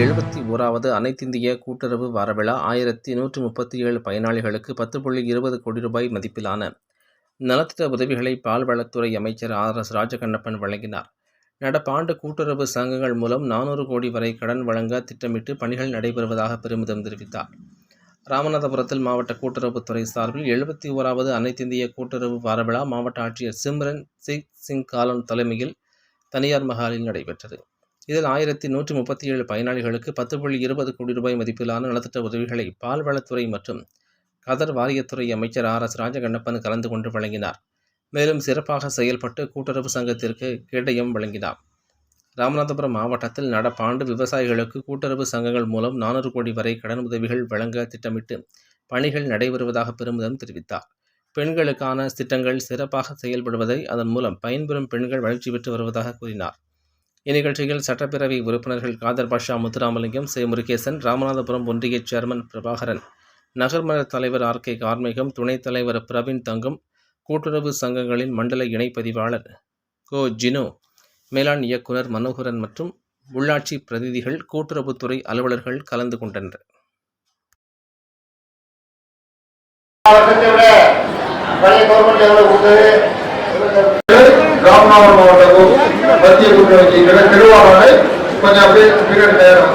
எழுபத்தி ஓராவது அனைத்திந்திய கூட்டுறவு வாரவிழா ஆயிரத்தி நூற்று முப்பத்தி ஏழு பயனாளிகளுக்கு பத்து புள்ளி இருபது கோடி ரூபாய் மதிப்பிலான நலத்திட்ட உதவிகளை பால்வளத்துறை அமைச்சர் ஆர் எஸ் ராஜகண்ணப்பன் வழங்கினார். நடப்பாண்டு கூட்டுறவு சங்கங்கள் மூலம் நானூறு கோடி வரை கடன் வழங்க திட்டமிட்டு பணிகள் நடைபெறுவதாக பெருமிதம் தெரிவித்தார். ராமநாதபுரத்தில் மாவட்ட கூட்டுறவுத்துறை சார்பில் எழுபத்தி ஓராவது அனைத்திந்திய கூட்டுறவு வாரவிழா மாவட்ட ஆட்சியர் சிம்ரன் சிங் சிங் காலன் தலைமையில் தனியார் மஹாலில் நடைபெற்றது. இதில் ஆயிரத்தி நூற்றி முப்பத்தி ஏழு பயனாளிகளுக்கு பத்து புள்ளி இருபது கோடி ரூபாய் மதிப்பிலான நலத்திட்ட உதவிகளை பால்வளத்துறை மற்றும் கதர் வாரியத்துறை அமைச்சர் ஆர் எஸ் ராஜகண்ணப்பன் கலந்து கொண்டு வழங்கினார். மேலும் சிறப்பாக செயல்பட்டு கூட்டுறவு சங்கத்திற்கு கேடயம் வழங்கினார். ராமநாதபுரம் மாவட்டத்தில் நடப்பாண்டு விவசாயிகளுக்கு கூட்டுறவு சங்கங்கள் மூலம் நானூறு கோடி வரை கடன் உதவிகள் வழங்க திட்டமிட்டு பணிகள் நடைபெறுவதாக பெருமிதம் தெரிவித்தார். பெண்களுக்கான திட்டங்கள் சிறப்பாக செயல்படுவதை அதன் மூலம் பயன்பெறும் பெண்கள் வளர்ச்சி பெற்று வருவதாக கூறினார். இந்நிகழ்ச்சியில் சட்டப்பேரவை உறுப்பினர்கள் காதர் பாஷா முத்துராமலிங்கம் சே. முருகேசன் ராமநாதபுரம் ஒன்றிய சேர்மன் பிரபாகரன் நகர்மன்ற தலைவர் ஆர். கே. கார்மேகம் துணைத் தலைவர் பிரவீன் தங்கம் கூட்டுறவு சங்கங்களின் மண்டல இணைப்பதிவாளர் கோ. ஜினோ மேலாண் இயக்குனர் மனோகரன் மற்றும் உள்ளாட்சி பிரதிநிதிகள் கூட்டுறவுத்துறை அலுவலர்கள் கலந்து கொண்டனர். வருஷத்தை விட பழைய கவர்மெண்ட் எவ்வளவு கொடுத்தது மத்திய கூட்டணிக்கு கிட கெடுவாங்க கொஞ்சம் அப்படியே பீரியட் நேரம்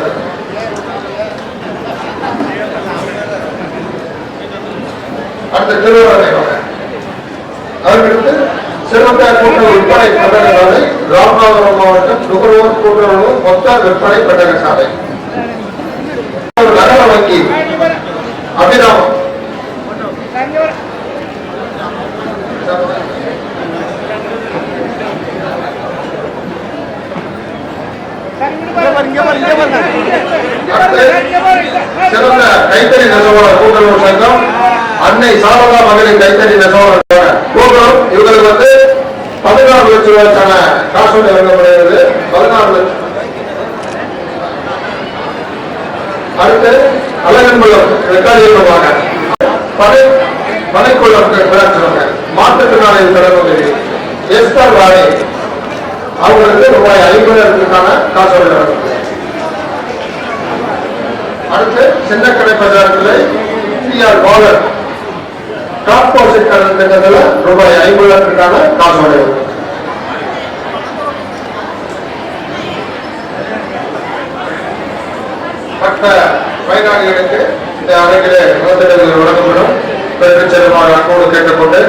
அடுத்த திருவாரூரை அதற்கடுத்து சிறந்த கூட்டுறவு விற்பனை பண்டக சாலை ராமநாதபுரம் மாவட்டம் நுகர்வோர் கூட்டுறவு மொத்த விற்பனை பண்டக சாலை சிறந்த கைத்தறி நெசவாளர் கூட்டுறவு சங்கம் அன்னை சாரதா மகளிர் கைத்தறி நெசவாளர் கூட்டுறவு இவங்களுக்கு வந்து பதினாறு லட்சம் ரூபாய்க்கான காசோலை வழங்கப்படுகிறது பதினாறு லட்சம் அடுத்து அழகன்புலம் ரெக்கார்டியமாக பனை பனைக்குளம் பிராட்சிவாங்க மாற்றுத்திறனாளிகள் எஸ்ஆர் ராணி அவங்களுக்கு ரூபாய் ஐம்பதாயிரத்துக்கான காசோலை வழங்கப்படுகிறது அடுத்து சின்னக்கடை பஜாரத்தில் பிஆர் பாலர் கார்பரேஷன் கடன் திட்டத்தில் ரூபாய் ஐம்பதாயிரத்துக்கான காசோலை மற்ற பயனாளிகளுக்கு இந்த அரங்கிலே நலத்திட்டங்கள் வழங்கப்படும். பெருமிச்சமாக அன்போடு கேட்டுக்கொண்டு